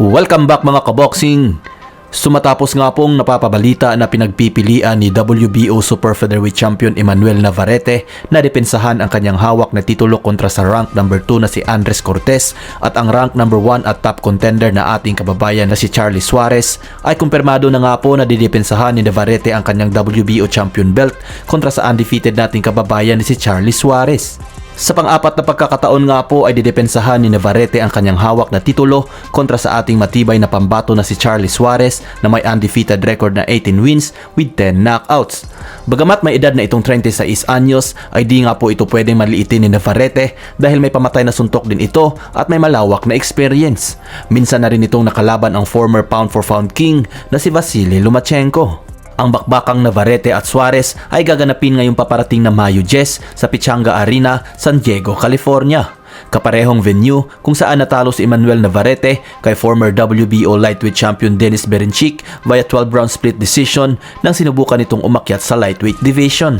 Welcome back mga kaboxing! Sumatapos nga pong napapabalita na pinagpipilian ni WBO Super Featherweight Champion Emmanuel Navarrete na depensahan ang kanyang hawak na titulo kontra sa rank number 2 na si Andres Cortez at ang rank number 1 at top contender na ating kababayan na si Charlie Suarez ay kumpirmado na nga po na didepensahan ni Navarrete ang kanyang WBO Champion belt kontra sa undefeated nating kababayan na si Charlie Suarez. Sa pang-apat na pagkakataon nga po ay didepensahan ni Navarrete ang kanyang hawak na titulo kontra sa ating matibay na pambato na si Charlie Suarez na may undefeated record na 18 wins with 10 knockouts. Bagamat may edad na itong 36 anyos ay di nga po ito pwedeng maliitin ni Navarrete dahil may pamatay na suntok din ito at may malawak na experience. Minsan na rin itong nakalaban ang former pound for pound king na si Vasily Lomachenko. Ang bakbakang Navarrete at Suarez ay gaganapin ngayong paparating na Mayo 10 sa Pichanga Arena, San Diego, California. Kaparehong venue kung saan natalo si Emmanuel Navarrete kay former WBO lightweight champion Dennis Berencik via 12-round split decision nang sinubukan nitong umakyat sa lightweight division.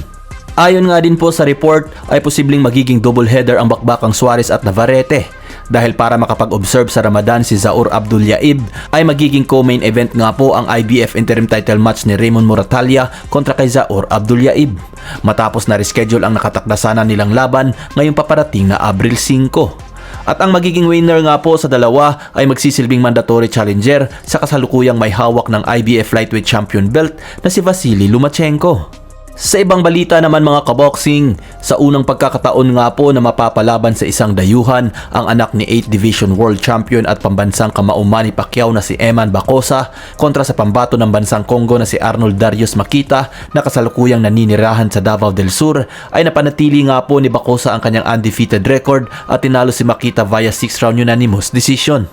Ayon nga din po sa report ay posibleng magiging double header ang bakbakang Suarez at Navarrete dahil para makapag-observe sa Ramadan si Zaur Abdul Yaib ay magiging co-main event nga po ang IBF interim title match ni Raymond Moratalia kontra kay Zaur Abdul Yaib. Matapos na reschedule ang nakatakda sana nilang laban ngayong paparating na Abril 5. At ang magiging winner nga po sa dalawa ay magsisilbing mandatory challenger sa kasalukuyang may hawak ng IBF lightweight champion belt na si Vasily Lomachenko. Sa ibang balita naman mga kaboxing, sa unang pagkakataon nga po na mapapalaban sa isang dayuhan ang anak ni 8th Division World Champion at pambansang kamauman ni Pacquiao na si Eman Bacosa kontra sa pambato ng bansang Congo na si Arnold Darius Makita na kasalukuyang naninirahan sa Davao del Sur ay napanatili nga po ni Bacosa ang kanyang undefeated record at tinalo si Makita via 6 round unanimous decision.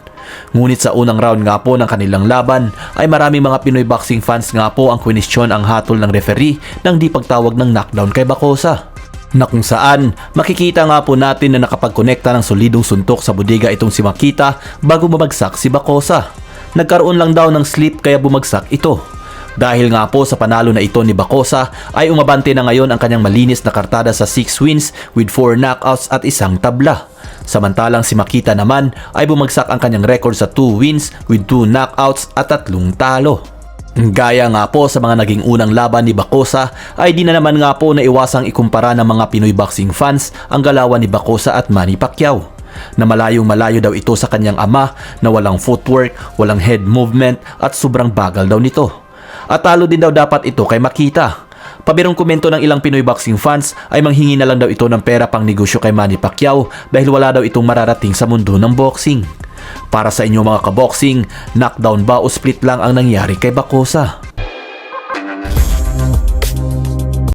Ngunit sa unang round nga po ng kanilang laban ay maraming mga Pinoy boxing fans nga po ang kwenestyon ang hatol ng referee nang di pagtawag ng knockdown kay Bacosa. Na kung saan, makikita nga po natin na nakapagkonekta ng solidong suntok sa bodega itong si Makita bago bumagsak si Bacosa. Nagkaroon lang daw ng slip kaya bumagsak ito. Dahil nga po sa panalo na ito ni Bacosa ay umabante na ngayon ang kanyang malinis na kartada sa 6 wins with 4 knockouts at isang tabla. Samantalang si Makita naman ay bumagsak ang kanyang record sa 2 wins with 2 knockouts at tatlong talo. Gaya nga po sa mga naging unang laban ni Bacosa ay di na naman nga po na iwasang ikumpara ng mga Pinoy boxing fans ang galawan ni Bacosa at Manny Pacquiao na malayong malayo daw ito sa kanyang ama na walang footwork, walang head movement at sobrang bagal daw nito. At talo din daw dapat ito kay Makita. Pabirong komento ng ilang Pinoy boxing fans ay manghingi na lang daw ito ng pera pang negosyo kay Manny Pacquiao dahil wala daw itong mararating sa mundo ng boxing. Para sa inyo mga kaboxing, knockdown ba o split lang ang nangyari kay Bacosa?